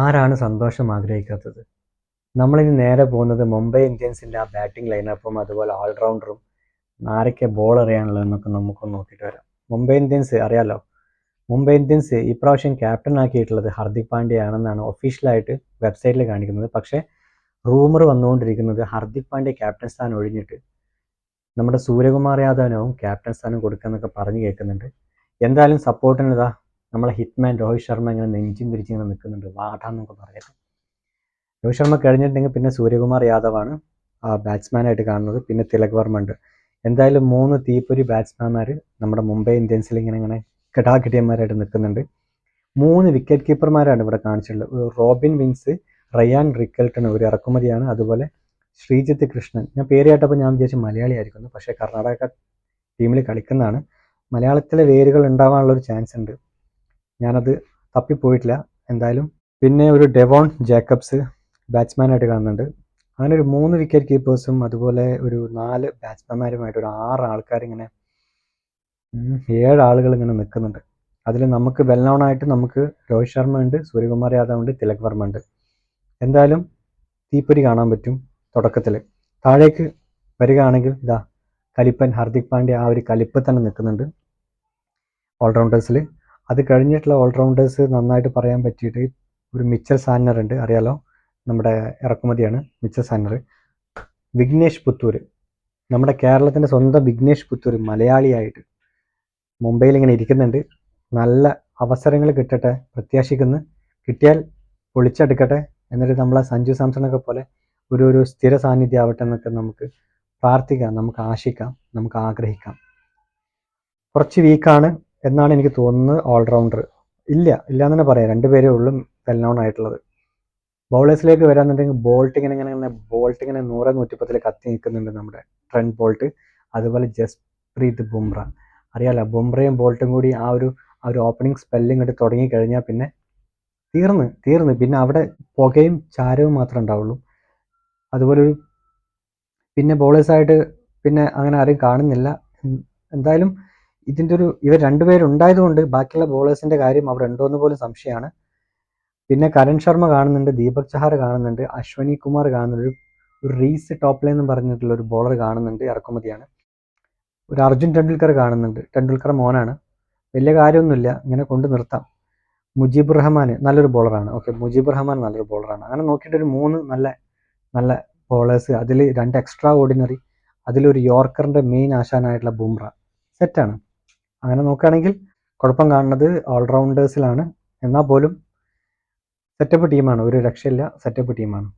ആരാണ് സന്തോഷം ആഗ്രഹിക്കാത്തത്? നമ്മളിനി നേരെ പോകുന്നത് മുംബൈ ഇന്ത്യൻസിന്റെ ആ ബാറ്റിംഗ് ലൈനപ്പും അതുപോലെ ഓൾറൗണ്ടറും ആരൊക്കെ ബോൾ എറിയാനുള്ളതെന്നൊക്കെ നമുക്കൊന്ന് നോക്കിയിട്ട് വരാം. മുംബൈ ഇന്ത്യൻസ് അറിയാലോ? മുംബൈ ഇന്ത്യൻസ് ഇപ്രാവശ്യം ക്യാപ്റ്റൻ ആക്കിയിട്ടുള്ളത് ഹർദിക് പാണ്ഡ്യ ആണെന്നാണ് ഒഫീഷ്യലായിട്ട് വെബ്സൈറ്റിൽ കാണിക്കുന്നത്. പക്ഷേ റൂമർ വന്നുകൊണ്ടിരിക്കുന്നത് ഹർദിക് പാണ്ഡ്യ ക്യാപ്റ്റൻ സ്ഥാനം ഒഴിഞ്ഞിട്ട് നമ്മുടെ സൂര്യകുമാർ യാദവിനും ക്യാപ്റ്റൻ സ്ഥാനം കൊടുക്കാന്നൊക്കെ പറഞ്ഞു കേൾക്കുന്നുണ്ട്. എന്തായാലും സപ്പോർട്ടിന് നമ്മളെ ഹിറ്റ്മാൻ രോഹിത് ശർമ്മ ഇങ്ങനെ നെഞ്ചും പിരിച്ചിങ്ങനെ നിൽക്കുന്നുണ്ട്. വാടാന്നൊക്കെ പറയട്ടെ രോഹിത് ശർമ്മ കഴിഞ്ഞിട്ടുണ്ടെങ്കിൽ പിന്നെ സൂര്യകുമാർ യാദവാണ് ബാറ്റ്സ്മാനായിട്ട് കാണുന്നത്. പിന്നെ തിലക് വർമ്മ ഉണ്ട്. എന്തായാലും മൂന്ന് തീപ്പൊരി ബാറ്റ്സ്മാൻമാർ നമ്മുടെ മുംബൈ ഇന്ത്യൻസിൽ ഇങ്ങനെ ഇങ്ങനെ കിടാകിടിയന്മാരായിട്ട് നിൽക്കുന്നുണ്ട്. മൂന്ന് വിക്കറ്റ് കീപ്പർമാരാണ് ഇവിടെ കാണിച്ചിട്ടുള്ളത്. റോബിൻ വിങ്സ് റയാൻ റിക്കൽട്ടൺ ഒരു ഇറക്കുമതിയാണ്. അതുപോലെ ശ്രീജിത്ത് കൃഷ്ണൻ. ഞാൻ പേര് കേട്ടപ്പോൾ ഞാൻ വിചാരിച്ചു മലയാളി ആയിരിക്കുന്നു. പക്ഷേ കർണാടക ടീമിൽ കളിക്കുന്നതാണ്. മലയാളത്തിലെ വേരുകൾ ഉണ്ടാവാനുള്ള ഒരു ചാൻസ് ഉണ്ട്. ഞാനത് തപ്പിപ്പോയിട്ടില്ല. എന്തായാലും പിന്നെ ഒരു ഡെവോൺ ജേക്കബ്സ് ബാറ്റ്സ്മാനായിട്ട് കാണുന്നുണ്ട്. അങ്ങനെ ഒരു മൂന്ന് വിക്കറ്റ് കീപ്പേഴ്സും അതുപോലെ ഒരു നാല് ബാറ്റ്സ്മാൻമാരുമായിട്ട് ഒരു ആറ് ആൾക്കാരിങ്ങനെ ഏഴ് ആളുകൾ ഇങ്ങനെ നിൽക്കുന്നുണ്ട്. അതിൽ നമുക്ക് വെൽ നോൺ ആയിട്ട് നമുക്ക് രോഹിത് ശർമ്മ ഉണ്ട് സൂര്യകുമാർ യാദവ് ഉണ്ട് തിലക് വർമ്മ ഉണ്ട് എന്തായാലും തീപ്പൊരി കാണാൻ പറ്റും തുടക്കത്തിൽ താഴേക്ക് വരികയാണെങ്കിൽ ഇതാ കലിപ്പൻ ഹാർദിക് പാണ്ഡ്യ ആ ഒരു കലിപ്പ് തന്നെ നിൽക്കുന്നുണ്ട്. ഓൾറൗണ്ടേഴ്സിൽ അത് കഴിഞ്ഞിട്ടുള്ള ഓൾറൗണ്ടേഴ്സ് നന്നായിട്ട് പറയാൻ പറ്റിയിട്ട് ഒരു മിച്ചൽ സാന്നർ ഉണ്ട് അറിയാലോ? നമ്മുടെ ഇറക്കുമതിയാണ് മിച്ചൽ സാന്നർ. വിഘ്നേഷ് പുത്തൂർ നമ്മുടെ കേരളത്തിന്റെ സ്വന്തം വിഘ്നേഷ് പുത്തൂർ മലയാളിയായിട്ട് മുംബൈയിൽ ഇങ്ങനെ ഇരിക്കുന്നുണ്ട്. നല്ല അവസരങ്ങൾ കിട്ടട്ടെ പ്രത്യാശിക്കുന്നു. കിട്ടിയാൽ പൊളിച്ചെടുക്കട്ടെ എന്നിട്ട് നമ്മളെ സഞ്ജു സാംസണൊക്കെ പോലെ ഒരു ഒരു സ്ഥിര സാന്നിധ്യം ആവട്ടെ എന്നൊക്കെ നമുക്ക് പ്രാർത്ഥിക്കാം നമുക്ക് ആശിക്കാം നമുക്ക് ആഗ്രഹിക്കാം. കുറച്ച് വീക്കാണ് എന്നാണ് എനിക്ക് തോന്നുന്നത് ഓൾറൗണ്ടർ ഇല്ല ഇല്ല എന്ന് തന്നെ പറയാം. രണ്ടുപേരേ ഉള്ളൂ വെൽ നോൺ ആയിട്ടുള്ളത്. ബൗളേഴ്സിലേക്ക് വരാന്നുണ്ടെങ്കിൽ ബോൾട്ട് ഇങ്ങനെ ഇങ്ങനെ ഇങ്ങനെ ബോൾട്ട് ഇങ്ങനെ നൂറ് നൂറ്റിപ്പത്തിൽ കത്തി നിൽക്കുന്നുണ്ട് നമ്മുടെ ട്രെൻഡ് ബോൾട്ട് അതുപോലെ ജസ്പ്രീത് ബുംറ അറിയാലോ ബുംറയും ബോൾട്ടും കൂടി ആ ഒരു ആ ഒരു ഓപ്പണിംഗ് സ്പെല്ലിംഗ് ഇട്ട് തുടങ്ങി കഴിഞ്ഞാൽ പിന്നെ തീർന്ന് തീർന്ന്. പിന്നെ അവിടെ പുകയും ചാരവും മാത്രമേ ഉണ്ടാവുള്ളൂ. അതുപോലെ ഒരു പിന്നെ ബോളേഴ്സായിട്ട് പിന്നെ അങ്ങനെ ആരും കാണുന്നില്ല. എന്തായാലും ഇതിന്റെ ഒരു ഇവർ രണ്ടുപേരുണ്ടായതുകൊണ്ട് ബാക്കിയുള്ള ബോളേഴ്സിന്റെ കാര്യം അവിടെ ഉണ്ടോ എന്ന് പോലും സംശയമാണ്. പിന്നെ കരൺ ശർമ്മ കാണുന്നുണ്ട് ദീപക് ചഹാർ കാണുന്നുണ്ട് അശ്വനി കുമാർ കാണുന്നുണ്ട്. ഒരു റീസ് ടോപ്പ് ലൈൻ എന്ന് പറഞ്ഞിട്ടുള്ള ഒരു ബോളർ കാണുന്നുണ്ട് ഇറക്കുമതിയാണ്. ഒരു അർജുൻ ടെണ്ടുൽക്കർ കാണുന്നുണ്ട്. ടെണ്ടുൽക്കർ മോനാണ്. വലിയ കാര്യമൊന്നുമില്ല. ഇങ്ങനെ കൊണ്ട് നിർത്താം. മുജീബ് റഹ്മാൻ നല്ലൊരു ബോളറാണ് ഓക്കെ മുജീബ് റഹ്മാൻ നല്ലൊരു ബോളറാണ് അങ്ങനെ നോക്കിയിട്ട് ഒരു മൂന്ന് നല്ല നല്ല ബോളേഴ്സ് അതിൽ രണ്ട് എക്സ്ട്രാ ഓർഡിനറി അതിലൊരു യോർക്കറിന്റെ മെയിൻ ആശാനായിട്ടുള്ള ബുംറ. സെറ്റാണ് അങ്ങനെ നോക്കുകയാണെങ്കിൽ കുഴപ്പം കാണുന്നത് ഓൾറൗണ്ടേഴ്സിലാണ് എന്നാൽ പോലും സെറ്റപ്പ് ടീമാണ് ഒരു രക്ഷയില്ല സെറ്റപ്പ് ടീമാണ്